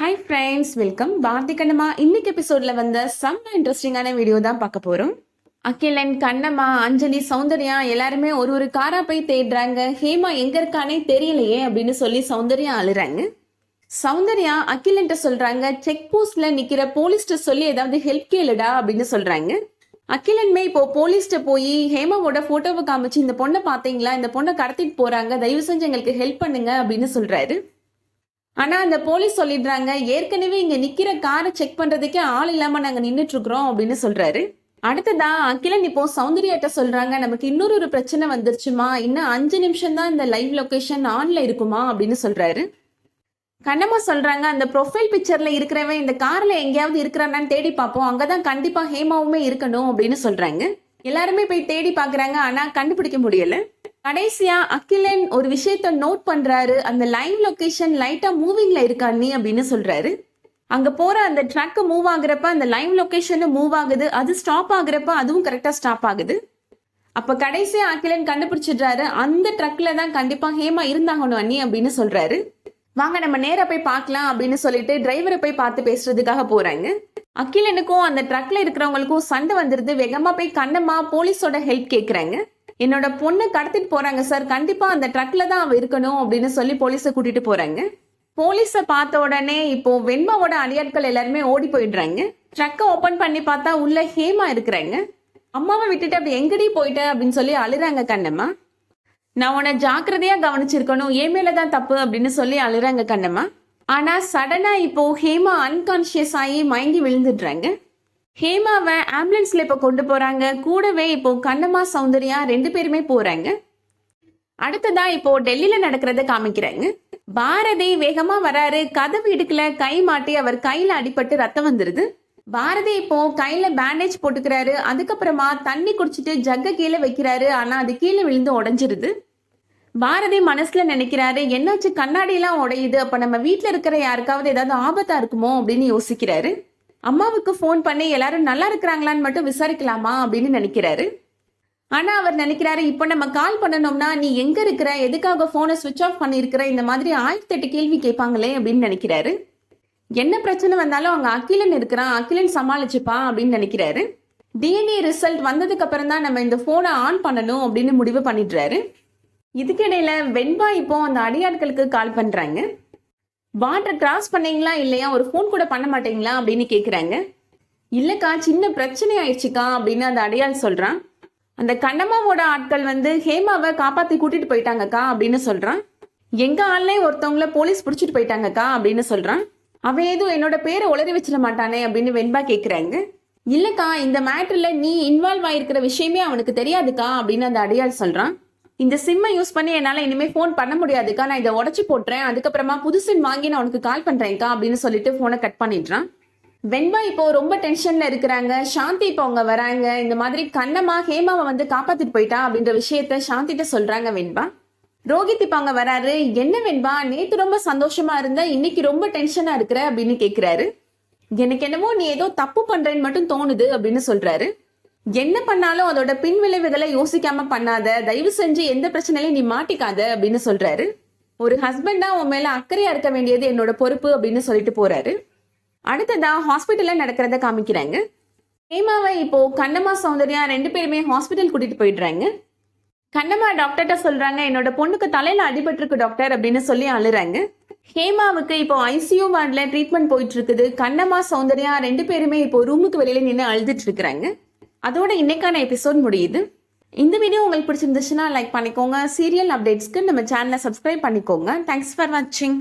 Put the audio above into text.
Hi friends welcome Bharathi Kannamma இன்னைக்கு எபிசோட்ல வந்த செம்ம இன்ட்ரெஸ்டிங்கான வீடியோ தான் பார்க்க போறோம். அகிலன் கண்ணம்மா அஞ்சலி சௌந்தர்யா எல்லாருமே ஒரு ஒரு காரா போய் தேடுறாங்க. ஹேமா எங்க இருக்கானே தெரியலையே அப்படின்னு சொல்லி சௌந்தர்யா அழுறாங்க. சௌந்தர்யா அகிலன்ட்ட சொல்றாங்க செக் போஸ்ட்ல நிக்கிற போலீஸ்ட்ட சொல்லி ஏதாவது ஹெல்ப் கேளுடா அப்படின்னு சொல்றாங்க. அகிலன்மே இப்போ போலீஸ்ட்ட போய் ஹேமாவோட போட்டோவை காமிச்சு இந்த பொண்ணை பாத்தீங்களா இந்த பொண்ணை கடத்திட்டு போறாங்க. தயவு செஞ்சு எங்களுக்கு ஹெல்ப் பண்ணுங்க அப்படின்னு சொல்றாரு. ஆனால் அந்த போலீஸ் சொல்லிடுறாங்க ஏற்கனவே இங்கே நிற்கிற காரை செக் பண்ணுறதுக்கே ஆள் இல்லாமல் நாங்கள் நின்றுட்டுருக்குறோம் அப்படின்னு சொல்கிறாரு அடுத்ததா அகிலன் இப்போ சௌந்தர்யாட்ட சொல்றாங்க நமக்கு இன்னொரு ஒரு பிரச்சனை வந்துருச்சுமா? இன்னும் அஞ்சு நிமிஷம் தான் இந்த லைவ் லொக்கேஷன் ஆன்ல இருக்குமா? அப்படின்னு சொல்றாரு. கண்ணம்மா சொல்றாங்க அந்த ப்ரொஃபைல் பிக்சர்ல இருக்கிறவன் இந்த கார்ல எங்கேயாவது இருக்கிறானான்னு தேடி பார்ப்போம். அங்கதான் கண்டிப்பா ஹேமாவுமே இருக்கணும் அப்படின்னு சொல்றாங்க. எல்லாருமே போய் தேடி பாக்குறாங்க ஆனா கண்டுபிடிக்க முடியல. கடைசியா அகிலன் ஒரு விஷயத்த நோட் பண்றாரு. அந்த லைவ் லொகேஷன் லைட்டா மூவிங்ல இருக்கா நீ அப்படின்னு சொல்றாரு. அங்க போற அந்த ட்ரக் மூவ் ஆகுறப்ப அந்த லைவ் லொகேஷனும் மூவ் ஆகுது. அது ஸ்டாப் ஆகுறப்ப அதுவும் கரெக்டா ஸ்டாப் ஆகுது. அப்ப கடைசியா அகிலன் கண்டுபிடிச்சிடுறாரு. அந்த ட்ரக்ல தான் கண்டிப்பா ஹேமா இருந்தாகணும் அண்ணி அப்படின்னு சொல்றாரு. வாங்க நம்ம நேர போய் பார்க்கலாம் அப்படின்னு சொல்லிட்டு டிரைவரை போய் பார்த்து பேசுறதுக்காக போறாங்க. அகிலனுக்கும் அந்த ட்ரக்ல இருக்கிறவங்களுக்கும் சண்டை வந்துருது. வேகமா போய் கண்ணம்மா போலீஸோட ஹெல்ப் கேக்குறாங்க. என்னோட பொண்ணு கடத்திட்டு போறாங்க சார். கண்டிப்பா அந்த ட்ரக்ல தான் அவ இருக்கணும் அப்படின்னு சொல்லி போலீஸை கூட்டிட்டு போறாங்க. போலீஸை பார்த்த உடனே இப்போ வெண்மாவோட அடியாட்கள் எல்லாருமே ஓடி போயிடுறாங்க. ட்ரக்கை ஓபன் பண்ணி பார்த்தா உள்ள ஹேமா இருக்கிறாங்க. அம்மாவை விட்டுட்டு அப்படி எங்கடி போயிட்ட அப்படின்னு சொல்லி அழுறாங்க கண்ணம்மா. நான் உன்னை ஜாக்கிரதையா கவனிச்சிருக்கணும். என் மேலதான் தப்பு அப்படின்னு சொல்லி அழுறாங்க கண்ணம்மா. ஆனா சடனா இப்போ ஹேமா அன்கான்சியஸ் ஆகி மயங்கி விழுந்துடுறாங்க. ஹேமாவை ஆம்புலன்ஸ்ல இப்போ கொண்டு போறாங்க. கூடவே இப்போ கண்ணம்மா சௌந்தர்யா ரெண்டு பேருமே போறாங்க. அடுத்ததா இப்போ டெல்லியில நடக்கிறத காமிக்கிறாங்க. பாரதி வேகமா வராரு. கதவு இடுக்கல கை மாட்டி அவர் கையில அடிபட்டு ரத்தம் வந்துருது. பாரதி இப்போ கையில பேண்டேஜ் போட்டுக்கிறாரு. அதுக்கப்புறமா தண்ணி குடிச்சிட்டு ஜக்க கீழே வைக்கிறாரு. ஆனா அது கீழே விழுந்து உடஞ்சிருது. பாரதி மனசுல நினைக்கிறாரு என்னாச்சு? கண்ணாடி எல்லாம் உடையுது. அப்ப நம்ம வீட்டுல இருக்கிற யாருக்காவது ஏதாவது ஆபத்தா இருக்குமோ? அப்படின்னு யோசிக்கிறாரு. அம்மாவுக்கு ஃபோன் பண்ணி எல்லாரும் நல்லா இருக்கிறாங்களான்னு மட்டும் விசாரிக்கலாமா அப்படின்னு நினைக்கிறாரு. ஆனா அவர் நினைக்கிறாரு இப்போ நம்ம கால் பண்ணணும்னா நீ எங்க இருக்கிற எதுக்காக போனை சுவிட்ச் ஆஃப் பண்ணியிருக்கிற இந்த மாதிரி ஆயிரத்தி எட்டு கேள்வி கேட்பாங்களே? அப்படின்னு நினைக்கிறாரு. என்ன பிரச்சனை வந்தாலும் அவங்க அகிலன் இருக்கிறான் அகிலன் சமாளிச்சுப்பா அப்படின்னு நினைக்கிறாரு. டிஎன்ஏ ரிசல்ட் வந்ததுக்கு அப்புறம் தான் நம்ம இந்த போனை ஆன் பண்ணணும் அப்படின்னு முடிவு பண்ணிடுறாரு. இதுக்கிடையில வெண்பா இப்போ அந்த அடியாட்களுக்கு கால் பண்றாங்க. பார்டர் கிராஸ் பண்ணீங்களா இல்லையா? ஒரு ஃபோன் கூட பண்ண மாட்டீங்களா அப்படின்னு கேக்குறாங்க. இல்லக்கா சின்ன பிரச்சனை ஆயிடுச்சுக்கா அப்படின்னு அந்த அடையாள் சொல்றான். அந்த கண்ணம்மாவோட ஆட்கள் வந்து ஹேமாவை காப்பாத்தி கூட்டிட்டு போயிட்டாங்கக்கா அப்படின்னு சொல்றான். எங்க ஆள்லே ஒருத்தவங்கள போலீஸ் பிடிச்சிட்டு போயிட்டாங்கக்கா அப்படின்னு சொல்றான். அவன் எதுவும் என்னோட பேரை உளறி வச்சிட மாட்டானே அப்படின்னு வெண்பா கேக்குறாங்க. இல்லக்கா இந்த மேட்டர்ல நீ இன்வால்வ் ஆயிருக்கிற விஷயமே அவனுக்கு தெரியாதுக்கா அப்படின்னு அந்த அடையாள் சொல்றான். இந்த சிம்மை யூஸ் பண்ணி என்னால இனிமே ஃபோன் பண்ண முடியாதுக்கா. நான் இதை உடச்சு போட்டுறேன். அதுக்கப்புறமா புது சிம் வாங்கி நான் உனக்கு கால் பண்றேன்க்கா அப்படின்னு சொல்லிட்டு போனை கட் பண்ணிடுறான். வெண்பா இப்போ ரொம்ப டென்ஷன்ல இருக்கிறாங்க. சாந்தி இப்போ அவங்க வராங்க. இந்த மாதிரி கண்ணம்மா ஹேமாவை வந்து காப்பாத்திட்டு போயிட்டா அப்படின்ற விஷயத்த சாந்திட்ட சொல்றாங்க வெண்பா. ரோஹித் இப்போ அங்க வராரு. என்ன வெண்பா நேத்து ரொம்ப சந்தோஷமா இருந்த இன்னைக்கு ரொம்ப டென்ஷனா இருக்கிற? அப்படின்னு கேக்குறாரு. எனக்கு என்னமோ நீ ஏதோ தப்பு பண்றேன்னு மட்டும் தோணுது அப்படின்னு சொல்றாரு. என்ன பண்ணாலும் அதோட பின் விளைவுகளை யோசிக்காம பண்ணாத தயவு செஞ்சு எந்த பிரச்சனையிலையும் நீ மாட்டிக்காத அப்படின்னு சொல்றாரு. ஒரு ஹஸ்பண்டா உன் மேல அக்கறையா இருக்க வேண்டியது என்னோட பொறுப்பு அப்படின்னு சொல்லிட்டு போறாரு. அடுத்ததா ஹாஸ்பிட்டல்ல நடக்கிறத காமிக்கிறாங்க. ஹேமாவை இப்போ கண்ணம்மா சௌந்தர்யா ரெண்டு பேருமே ஹாஸ்பிட்டல் கூட்டிட்டு போயிடுறாங்க. கண்ணம்மா டாக்டர்கிட்ட சொல்றாங்க என்னோட பொண்ணுக்கு தலையில அடிபட்டிருக்கு டாக்டர் அப்படின்னு சொல்லி அழுறாங்க. ஹேமாவுக்கு இப்போ ஐசியூ வார்டில் ட்ரீட்மெண்ட் போயிட்டு இருக்குது. கண்ணம்மா சௌந்தர்யா ரெண்டு பேருமே இப்போ ரூமுக்கு வெளியில நின்று அழுதுட்டு இருக்கிறாங்க. அதோட இன்னைக்கான எபிசோட் முடியுது. இந்த வீடியோ உங்களுக்கு பிடிச்சிருந்துச்சுன்னா லைக் பண்ணிக்கோங்க. சீரியல் அப்டேட்ஸ்க்கு நம்ம சேனலை சப்ஸ்கிரைப் பண்ணிக்கோங்க. தேங்க்ஸ் ஃபார் வாட்சிங்